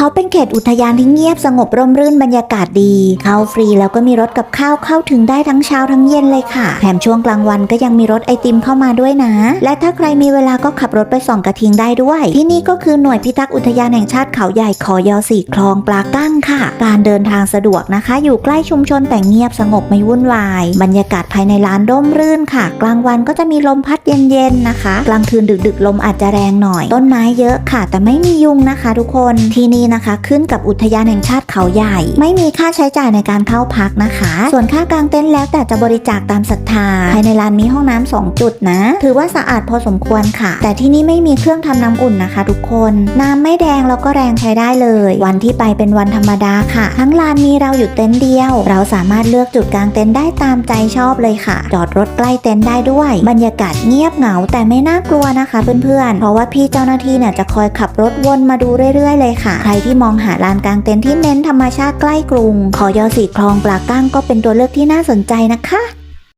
เขาเป็นเขตอุทยานที่เงียบสงบร่มรื่นบรรยากาศดี เข้าฟรีแล้วก็มีรถกับข้าวเข้าถึงได้ทั้งเช้าทั้งเย็นเลยค่ะ แถมช่วงกลางวันก็ยังมีรถไอติมเข้ามาด้วยนะ และถ้าใครมีเวลาก็ขับรถไปส่องกระทิงได้ด้วย ที่นี่ก็คือหน่วยพิทักษ์อุทยานแห่งชาติเขาใหญ่ขอยอสี่คลองปลากั้งค่ะ การเดินทางสะดวกนะคะ อยู่ใกล้ชุมชนแต่เงียบสงบไม่วุ่นวาย บรรยากาศภายในร้านร่มรื่นค่ะ กลางวันก็จะมีลมพัดเย็นๆนะคะ กลางคืนดึกๆลมอาจจะแรงหน่อย ต้นไม้เยอะค่ะ แต่ไม่มียุงนะคะ ทุกคนที่นี่นะคะ ขึ้นกับอุทยานแห่งชาติเขาใหญ่ ไม่มีค่าใช้จ่ายในการเข้าพักนะคะ ส่วนค่ากางเต็นท์แล้วแต่จะบริจาคตามศรัทธาภายในร้านมีห้องน้ำสองจุดนะ ถือว่าสะอาดพอสมควรค่ะ แต่ที่นี่ไม่มีเครื่องทำน้ำอุ่นนะคะ ทุกคน น้ำไม่แดงแล้วก็แรงใช้ได้เลย วันที่ไปเป็นวันธรรมดาค่ะ ทั้งลานมีเราอยู่เต็นท์เดียว เราสามารถเลือกจุดกางเต็นท์ได้ตามใจชอบเลยค่ะ จอดรถใกล้เต็นท์ได้ด้วย บรรยากาศเงียบเหงาแต่ไม่น่ากลัวนะคะเพื่อนๆ เพราะว่าพี่เจ้าหน้าที่เนี่ยจะคอยขับรถวนมาดูเรื่อยๆเลยค่ะ ใครที่มองหาลานกลางเต็นท์ที่เน้นธรรมชาติใกล้กรุงขอยอสีคลองปลาก้างก็เป็นตัวเลือกที่น่าสนใจนะคะ